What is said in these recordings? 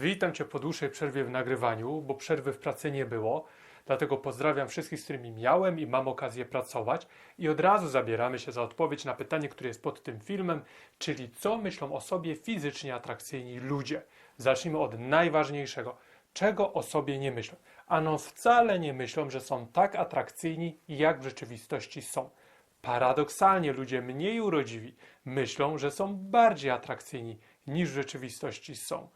Witam Cię po dłuższej przerwie w nagrywaniu, bo przerwy w pracy nie było. Dlatego pozdrawiam wszystkich, z którymi miałem i mam okazję pracować. I od razu zabieramy się za odpowiedź na pytanie, które jest pod tym filmem, czyli co myślą o sobie fizycznie atrakcyjni ludzie. Zacznijmy od najważniejszego. Czego o sobie nie myślą? Ano wcale nie myślą, że są tak atrakcyjni, jak w rzeczywistości są. Paradoksalnie ludzie mniej urodziwi myślą, że są bardziej atrakcyjni niż w rzeczywistości są.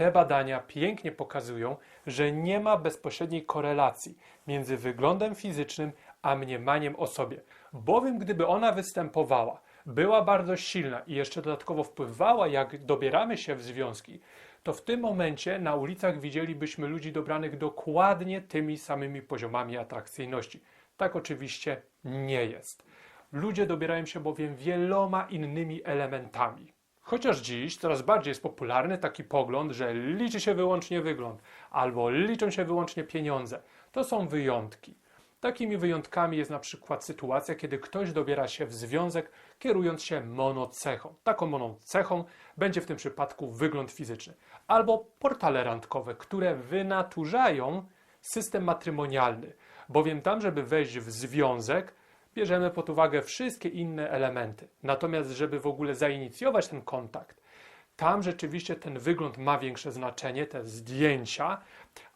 Te badania pięknie pokazują, że nie ma bezpośredniej korelacji między wyglądem fizycznym a mniemaniem o sobie, bowiem gdyby ona występowała, była bardzo silna i jeszcze dodatkowo wpływała, jak dobieramy się w związki, to w tym momencie na ulicach widzielibyśmy ludzi dobranych dokładnie tymi samymi poziomami atrakcyjności. Tak oczywiście nie jest. Ludzie dobierają się bowiem wieloma innymi elementami. Chociaż dziś coraz bardziej jest popularny taki pogląd, że liczy się wyłącznie wygląd albo liczą się wyłącznie pieniądze. To są wyjątki. Takimi wyjątkami jest na przykład sytuacja, kiedy ktoś dobiera się w związek kierując się monocechą. Taką monocechą będzie w tym przypadku wygląd fizyczny. Albo portale randkowe, które wynaturzają system matrymonialny, bowiem tam, żeby wejść w związek, bierzemy pod uwagę wszystkie inne elementy. Natomiast, żeby w ogóle zainicjować ten kontakt, tam rzeczywiście ten wygląd ma większe znaczenie, te zdjęcia,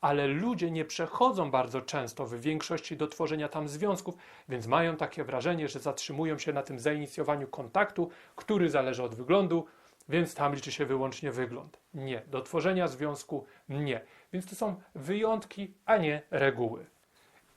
ale ludzie nie przechodzą bardzo często w większości do tworzenia tam związków, więc mają takie wrażenie, że zatrzymują się na tym zainicjowaniu kontaktu, który zależy od wyglądu, więc tam liczy się wyłącznie wygląd. Nie, do tworzenia związku nie. Więc to są wyjątki, a nie reguły.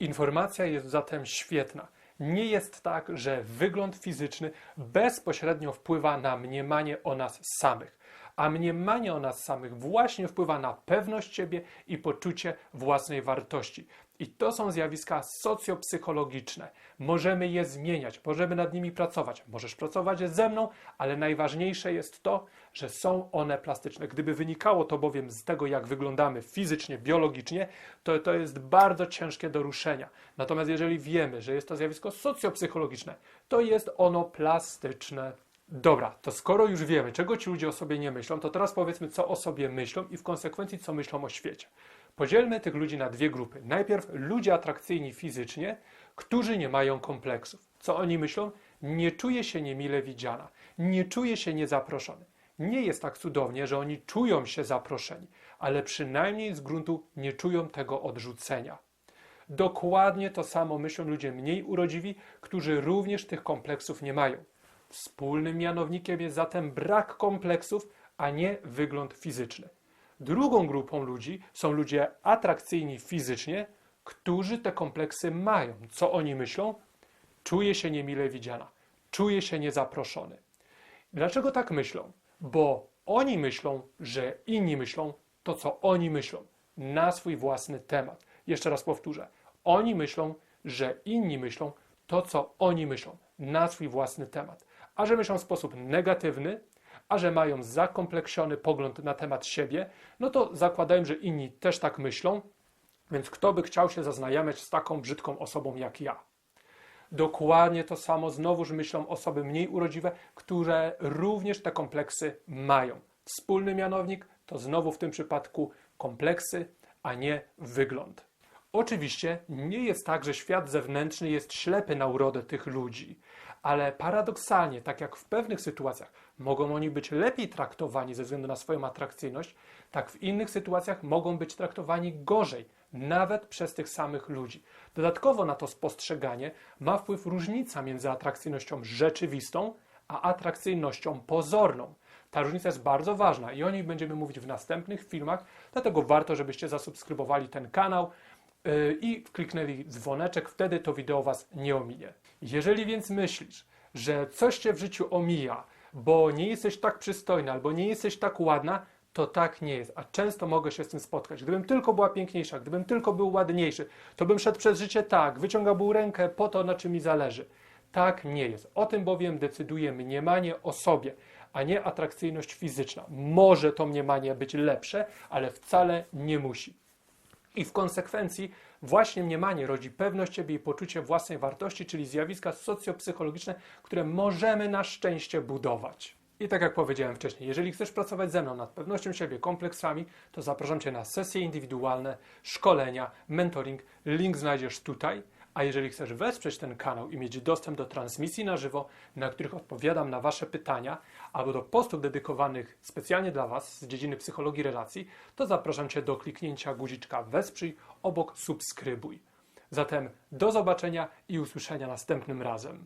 Informacja jest zatem świetna. Nie jest tak, że wygląd fizyczny bezpośrednio wpływa na mniemanie o nas samych, a mniemanie o nas samych właśnie wpływa na pewność siebie i poczucie własnej wartości. I to są zjawiska socjopsychologiczne. Możemy je zmieniać, możemy nad nimi pracować. Możesz pracować ze mną, ale najważniejsze jest to, że są one plastyczne. Gdyby wynikało to bowiem z tego, jak wyglądamy fizycznie, biologicznie, to to jest bardzo ciężkie do ruszenia. Natomiast jeżeli wiemy, że jest to zjawisko socjopsychologiczne, to jest ono plastyczne. Dobra, to skoro już wiemy, czego ci ludzie o sobie nie myślą, to teraz powiedzmy, co o sobie myślą i w konsekwencji, co myślą o świecie. Podzielmy tych ludzi na dwie grupy. Najpierw ludzie atrakcyjni fizycznie, którzy nie mają kompleksów. Co oni myślą? Nie czuję się niemile widziana, nie czuję się niezaproszony. Nie jest tak cudownie, że oni czują się zaproszeni, ale przynajmniej z gruntu nie czują tego odrzucenia. Dokładnie to samo myślą ludzie mniej urodziwi, którzy również tych kompleksów nie mają. Wspólnym mianownikiem jest zatem brak kompleksów, a nie wygląd fizyczny. Drugą grupą ludzi są ludzie atrakcyjni fizycznie, którzy te kompleksy mają. Co oni myślą? Czuję się niemile widziana, czuję się niezaproszony. Dlaczego tak myślą? Bo oni myślą, że inni myślą to, co oni myślą, na swój własny temat. Jeszcze raz powtórzę. Oni myślą, że inni myślą to, co oni myślą, na swój własny temat. A że myślą w sposób negatywny, a że mają zakompleksiony pogląd na temat siebie, no to zakładają, że inni też tak myślą, więc kto by chciał się zaznajamiać z taką brzydką osobą jak ja? Dokładnie to samo znowuż myślą osoby mniej urodziwe, które również te kompleksy mają. Wspólny mianownik to znowu w tym przypadku kompleksy, a nie wygląd. Oczywiście nie jest tak, że świat zewnętrzny jest ślepy na urodę tych ludzi, ale paradoksalnie, tak jak w pewnych sytuacjach mogą oni być lepiej traktowani ze względu na swoją atrakcyjność, tak w innych sytuacjach mogą być traktowani gorzej, nawet przez tych samych ludzi. Dodatkowo na to spostrzeganie ma wpływ różnica między atrakcyjnością rzeczywistą a atrakcyjnością pozorną. Ta różnica jest bardzo ważna i o niej będziemy mówić w następnych filmach, dlatego warto, żebyście zasubskrybowali ten kanał i kliknęli dzwoneczek, wtedy to wideo Was nie ominie. Jeżeli więc myślisz, że coś Cię w życiu omija, bo nie jesteś tak przystojna albo nie jesteś tak ładna, to tak nie jest, a często mogę się z tym spotkać. Gdybym tylko była piękniejsza, gdybym tylko był ładniejszy, to bym szedł przez życie tak, wyciągałbym rękę po to, na czym mi zależy. Tak nie jest. O tym bowiem decyduje mniemanie o sobie, a nie atrakcyjność fizyczna. Może to mniemanie być lepsze, ale wcale nie musi. I w konsekwencji właśnie mniemanie rodzi pewność siebie i poczucie własnej wartości, czyli zjawiska socjopsychologiczne, które możemy na szczęście budować. I tak jak powiedziałem wcześniej, jeżeli chcesz pracować ze mną nad pewnością siebie, kompleksami, to zapraszam Cię na sesje indywidualne, szkolenia, mentoring. Link znajdziesz tutaj. A jeżeli chcesz wesprzeć ten kanał i mieć dostęp do transmisji na żywo, na których odpowiadam na Wasze pytania, albo do postów dedykowanych specjalnie dla Was z dziedziny psychologii relacji, to zapraszam Cię do kliknięcia guziczka wesprzyj obok subskrybuj. Zatem do zobaczenia i usłyszenia następnym razem.